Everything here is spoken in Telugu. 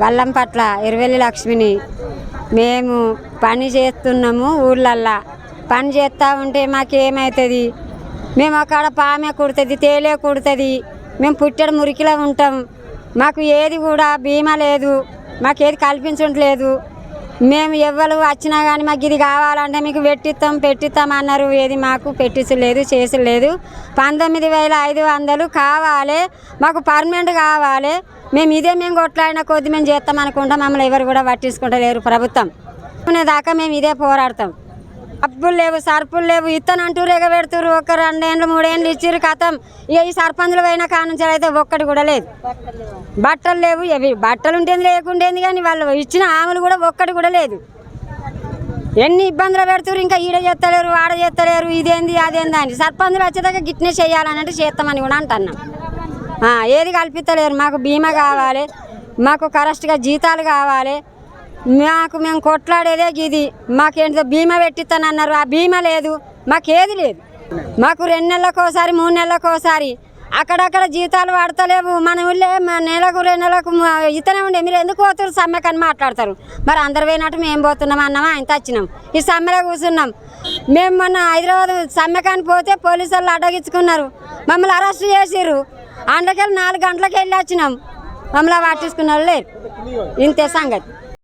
గల్లం పట్ల ఇరవెల్లి లక్ష్మిని మేము పని చేస్తున్నాము ఊళ్ళల్లా పని చేస్తూ ఉంటే మాకేమవుతుంది మేము అక్కడ పామె కుడుతుంది తేలే కుడుతుంది. మేము పుట్టెడు మురికిలో ఉంటాం. మాకు ఏది కూడా బీమా లేదు. మాకేది కల్పించట్లేదు. మేము ఎవరు వచ్చినా కానీ మాకు ఇది కావాలంటే మీకు పెట్టిస్తాం పెట్టిస్తాం అన్నారు. ఏది మాకు పెట్టించలేదు చేసలేదు పంతొమ్మిది వేల ఐదు వందలు కావాలి మాకు పర్మనెంట్ కావాలి. మేము ఇదే మేము కొట్లాడిన కొద్ది మేము చేస్తాం అనుకుంటాం మమ్మల్ని ఎవరు కూడా పట్టించుకుంటలేరు ప్రభుత్వం. దాకా మేము ఇదే పోరాడతాం. అప్పులు లేవు సర్పులు లేవు. ఇత్తనంటూరు ఎగబెడుతురు ఒక రెండేళ్ళు మూడేళ్ళు ఇచ్చిర్రు కథం. ఇక ఈ సర్పంచులు పోయిన కానుంచి అయితే ఒక్కటి కూడా లేదు. బట్టలు లేవు ఇవి బట్టలు ఉంటేంది లేకుండేంది కానీ వాళ్ళు ఇచ్చిన ఆమెలు కూడా ఒక్కటి కూడా లేదు. ఎన్ని ఇబ్బందులు పెడుతురు ఇంకా ఈడ చేస్తలేరు ఆడ చేస్తలేరు ఇదేంది అదేంది అని. సర్పంచులు వచ్చేదాకా గిట్నే చేయాలని అంటే చేస్తామని కూడా అంటున్నాం. ఏది కల్పిస్తలేరు మాకు బీమా కావాలి మాకు కరెక్ట్గా జీతాలు కావాలి మాకు మేము కొట్లాడేదే ఇది మాకేంటిదో బీమా పెట్టిస్తానన్నారు. ఆ బీమా లేదు. మాకేది లేదు. మాకు రెండు నెలలకు ఒకసారి మూడు నెలలకు ఒకసారి అక్కడక్కడ జీతాలు పడతలేవు మన ఊళ్ళో మా నెలకు రెండు నెలలకు ఇతనే ఉండే. మీరు ఎందుకు పోతారు సమ్మెకు అని మాట్లాడతారు? మరి అందరు పోయినట్టు మేము పోతున్నాం అన్నమా? ఆయన వచ్చినాం. ఈ సమ్మెలో కూర్చున్నాం. మేము మొన్న హైదరాబాద్ సమ్మెకాని పోతే పోలీసు వాళ్ళు అడ్డగించుకున్నారు. మమ్మల్ని అరెస్ట్ చేసిర్రు. అందులోకెళ్ళి నాలుగు గంటలకు వెళ్ళి వచ్చినాం. మమ్మల్ని పట్టించుకున్న వాళ్ళు లేరు. ఇంతే సంగతి.